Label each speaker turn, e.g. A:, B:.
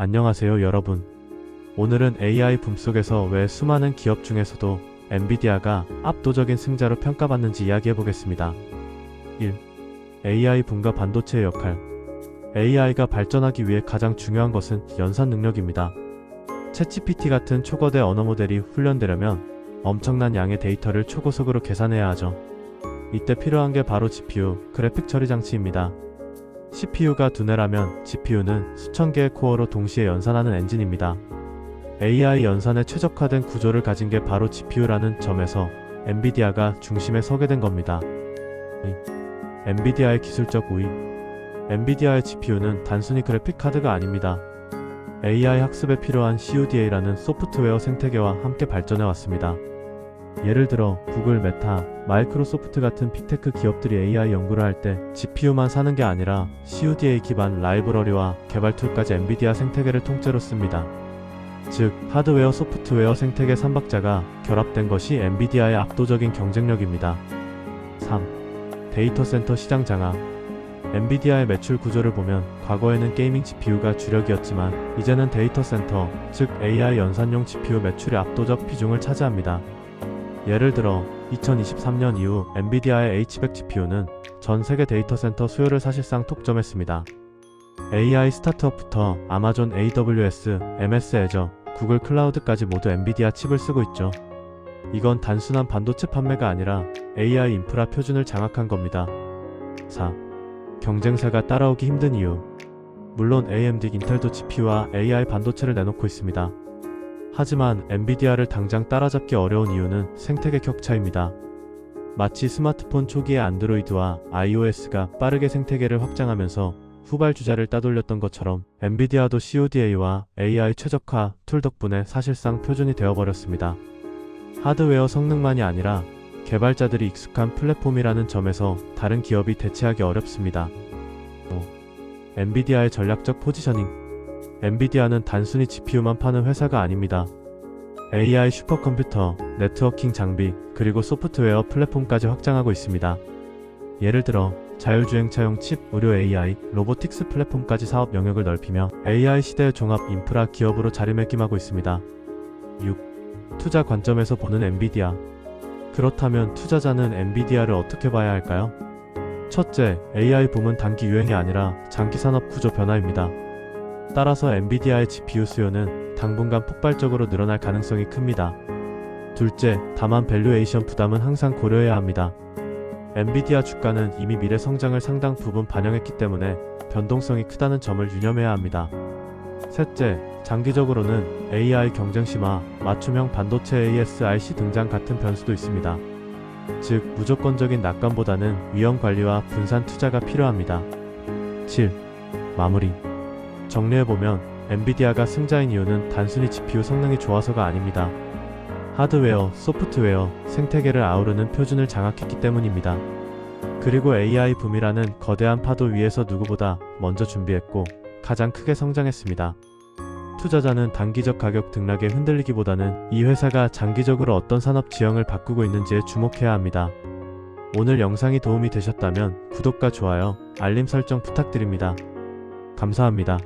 A: 안녕하세요 여러분. 오늘은 AI 붐 속에서 왜 수많은 기업 중에서도 엔비디아가 압도적인 승자로 평가받는지 이야기해 보겠습니다. 1. AI 붐과 반도체의 역할. AI가 발전하기 위해 가장 중요한 것은 연산 능력입니다. 챗GPT 같은 초거대 언어 모델이 훈련되려면 엄청난 양의 데이터를 초고속으로 계산해야 하죠. 이때 필요한 게 바로 GPU, 그래픽 처리 장치입니다. CPU가 두뇌라면 GPU는 수천 개의 코어로 동시에 연산하는 엔진입니다. AI 연산에 최적화된 구조를 가진 게 바로 GPU라는 점에서 엔비디아가 중심에 서게 된 겁니다. 이, 엔비디아의 기술적 우위. 엔비디아의 GPU는 단순히 그래픽 카드가 아닙니다. AI 학습에 필요한 CUDA라는 소프트웨어 생태계와 함께 발전해 왔습니다. 예를 들어 구글, 메타, 마이크로소프트 같은 빅테크 기업들이 AI 연구를 할 때 GPU만 사는 게 아니라 CUDA 기반 라이브러리와 개발 툴까지 엔비디아 생태계를 통째로 씁니다. 즉, 하드웨어 소프트웨어 생태계 삼박자가 결합된 것이 엔비디아의 압도적인 경쟁력입니다. 3. 데이터 센터 시장 장악. 엔비디아의 매출 구조를 보면 과거에는 게이밍 GPU가 주력이었지만 이제는 데이터 센터, 즉 AI 연산용 GPU 매출의 압도적 비중을 차지합니다. 예를 들어 2023년 이후 엔비디아의 H100 GPU는 전 세계 데이터 센터 수요를 사실상 독점했습니다. AI 스타트업부터 아마존 AWS, MS 애저, 구글 클라우드까지 모두 엔비디아 칩을 쓰고 있죠. 이건 단순한 반도체 판매가 아니라 AI 인프라 표준을 장악한 겁니다. 4. 경쟁사가 따라오기 힘든 이유. 물론 AMD, 인텔도 GPU와 AI 반도체를 내놓고 있습니다. 하지만 엔비디아를 당장 따라잡기 어려운 이유는 생태계 격차입니다. 마치 스마트폰 초기의 안드로이드와 iOS가 빠르게 생태계를 확장하면서 후발주자를 따돌렸던 것처럼 엔비디아도 CODA와 AI 최적화 툴 덕분에 사실상 표준이 되어버렸습니다. 하드웨어 성능만이 아니라 개발자들이 익숙한 플랫폼이라는 점에서 다른 기업이 대체하기 어렵습니다. 5. 엔비디아의 전략적 포지셔닝 엔비디아는 단순히 GPU만 파는 회사가 아닙니다. AI 슈퍼컴퓨터, 네트워킹 장비, 그리고 소프트웨어 플랫폼까지 확장하고 있습니다. 예를 들어 자율주행차용 칩, 의료 AI, 로보틱스 플랫폼까지 사업 영역을 넓히며 AI 시대의 종합 인프라 기업으로 자리매김하고 있습니다. 6. 투자 관점에서 보는 엔비디아. 그렇다면 투자자는 엔비디아를 어떻게 봐야 할까요? 첫째, AI 붐은 단기 유행이 아니라 장기 산업 구조 변화입니다. 따라서 엔비디아의 GPU 수요는 당분간 폭발적으로 늘어날 가능성이 큽니다. 둘째, 다만 밸류에이션 부담은 항상 고려해야 합니다. 엔비디아 주가는 이미 미래 성장을 상당 부분 반영했기 때문에 변동성이 크다는 점을 유념해야 합니다. 셋째, 장기적으로는 AI 경쟁 심화, 맞춤형 반도체 ASIC 등장 같은 변수도 있습니다. 즉, 무조건적인 낙관보다는 위험 관리와 분산 투자가 필요합니다. 7. 마무리. 정리해보면 엔비디아가 승자인 이유는 단순히 GPU 성능이 좋아서가 아닙니다. 하드웨어, 소프트웨어, 생태계를 아우르는 표준을 장악했기 때문입니다. 그리고 AI 붐이라는 거대한 파도 위에서 누구보다 먼저 준비했고 가장 크게 성장했습니다. 투자자는 단기적 가격 등락에 흔들리기보다는 이 회사가 장기적으로 어떤 산업 지형을 바꾸고 있는지에 주목해야 합니다. 오늘 영상이 도움이 되셨다면 구독과 좋아요, 알림 설정 부탁드립니다. 감사합니다.